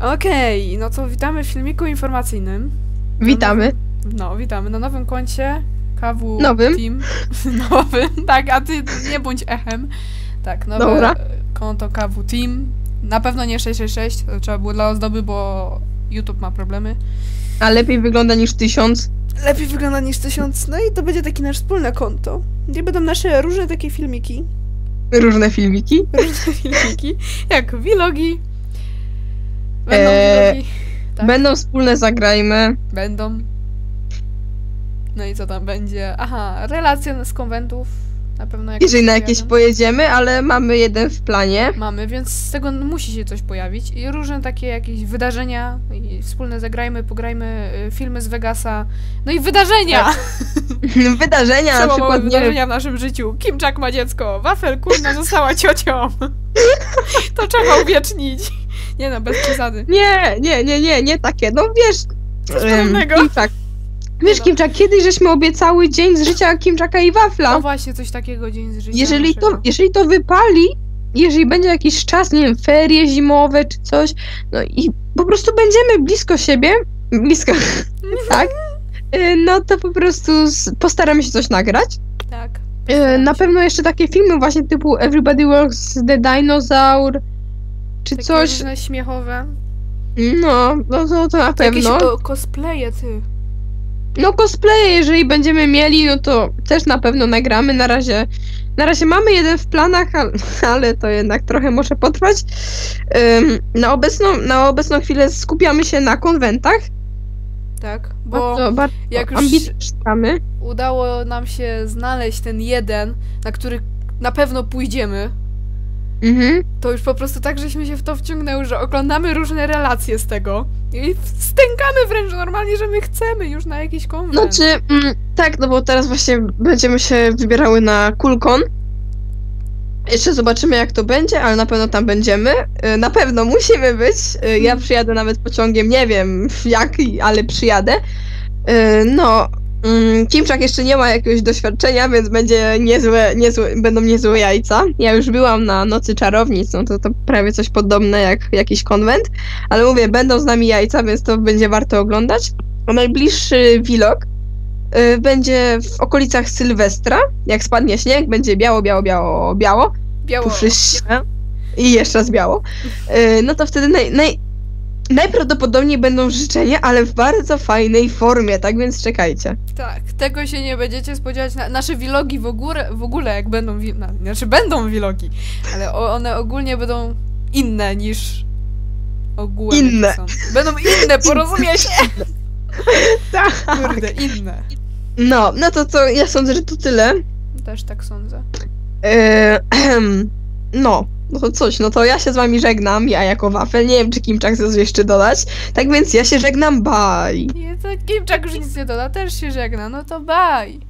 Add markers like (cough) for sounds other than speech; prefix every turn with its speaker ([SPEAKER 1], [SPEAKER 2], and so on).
[SPEAKER 1] Okej, no to witamy w filmiku informacyjnym.
[SPEAKER 2] Witamy.
[SPEAKER 1] No, witamy na nowym koncie KW
[SPEAKER 2] Nowym?
[SPEAKER 1] Team. (laughs) nowym, tak, a ty nie bądź echem. Tak, nowe
[SPEAKER 2] Dobra.
[SPEAKER 1] konto KW Team. Na pewno nie 666, to trzeba było dla ozdoby, bo YouTube ma problemy.
[SPEAKER 2] A lepiej wygląda niż tysiąc.
[SPEAKER 1] Lepiej wygląda niż 1000, no i to będzie takie nasze wspólne konto. Gdzie będą nasze różne takie filmiki.
[SPEAKER 2] Różne filmiki.
[SPEAKER 1] Różne filmiki, jak vlogi. Będą
[SPEAKER 2] Eee,
[SPEAKER 1] vlogi. Tak.
[SPEAKER 2] Będą wspólne zagrajmy.
[SPEAKER 1] Będą. No i co tam będzie? Aha, relacje z konwentów. Na pewno jakieś
[SPEAKER 2] Jeżeli na jakieś pojedziemy, ale mamy jeden w planie.
[SPEAKER 1] Mamy, więc z tego musi się coś pojawić. I różne takie jakieś wydarzenia. I wspólne zagrajmy, pograjmy, y, filmy z Vegasa. No i wydarzenia! (laughs)
[SPEAKER 2] Wydarzenia na przykład nie
[SPEAKER 1] wydarzenia w naszym życiu. Kim Jack ma dziecko. Wafel kurna została ciocią. (laughs) to trzeba uwiecznić. Nie no, bez przesady.
[SPEAKER 2] Nie, nie, nie, nie, nie takie. No wiesz.
[SPEAKER 1] Coś podobnego.
[SPEAKER 2] Kimczak. Wiesz,
[SPEAKER 1] No.
[SPEAKER 2] Kimczak, kiedyś żeśmy obiecały dzień z życia Kimczaka i
[SPEAKER 1] No
[SPEAKER 2] Wafla.
[SPEAKER 1] właśnie, coś takiego dzień z życia
[SPEAKER 2] Jeżeli to, jeżeli to wypali, jeżeli będzie jakiś czas, nie wiem, ferie zimowe czy coś, no i po prostu będziemy blisko siebie, blisko, (laughs) tak, y, no to po prostu postaramy się coś nagrać.
[SPEAKER 1] Tak.
[SPEAKER 2] E, Na pewno jeszcze takie filmy właśnie typu Everybody Works the Dinosaur, czy
[SPEAKER 1] Takie
[SPEAKER 2] coś.
[SPEAKER 1] różne śmiechowe.
[SPEAKER 2] No, no to, to na
[SPEAKER 1] To jakieś
[SPEAKER 2] pewno.
[SPEAKER 1] o, cosplaye, ty.
[SPEAKER 2] No cosplaye, jeżeli będziemy mieli, no to też na pewno nagramy. Na razie, na razie mamy jeden w planach, ale, (laughs) ale to jednak trochę może potrwać. Ym, na, obecną, na obecną chwilę skupiamy się na konwentach.
[SPEAKER 1] Tak, bo
[SPEAKER 2] Bardzo, bardzo
[SPEAKER 1] jak już udało nam się znaleźć ten jeden, na który na pewno pójdziemy,
[SPEAKER 2] Mhm.
[SPEAKER 1] to już po prostu tak, żeśmy się w to wciągnęły, że oglądamy różne relacje z tego i stękamy wręcz normalnie, że my chcemy już na jakiś konwent.
[SPEAKER 2] Znaczy, mm, tak, no bo teraz właśnie będziemy się wybierały na Kulkon. Jeszcze zobaczymy, jak to będzie, ale na pewno tam będziemy. Y, Na pewno musimy być. Y, Ja przyjadę nawet pociągiem, nie wiem (laughs) jak, i- ale przyjadę. Y, No, mm, Kimczak jeszcze nie ma jakiegoś doświadczenia, więc będzie niezłe, niezłe, będą niezłe jajca. Ja już byłam na Nocy Czarownic, no to, to prawie coś podobne jak jakiś konwent, ale mówię, będą z nami jajca, więc to będzie warto oglądać. A najbliższy vlog y, będzie w okolicach Sylwestra. Jak spadnie śnieg, będzie biało, biało, biało, biało.
[SPEAKER 1] Biało.
[SPEAKER 2] Puszyście. I jeszcze raz biało. Y, No to wtedy naj, naj, najprawdopodobniej będą życzenia, ale w bardzo fajnej formie, tak więc czekajcie.
[SPEAKER 1] Tak, tego się nie będziecie spodziewać. Na, nasze vlogi w ogóle, w ogóle jak będą, wi- na, znaczy będą vlogi, ale o, one ogólnie będą inne niż ogółem.
[SPEAKER 2] Inne.
[SPEAKER 1] Są. Będą inne, (laughs) porozumiecie?
[SPEAKER 2] Tak.
[SPEAKER 1] Kurde, inne.
[SPEAKER 2] No, no to co, ja sądzę, że to tyle.
[SPEAKER 1] Też tak sądzę. (clears throat)
[SPEAKER 2] Y, No, no to coś, no to ja się z wami żegnam, ja jako wafel, nie wiem czy Kimczak chce coś jeszcze dodać, tak więc ja się żegnam, bye!
[SPEAKER 1] Nie, to Kimczak już nic nie doda, też się żegna, no to bye.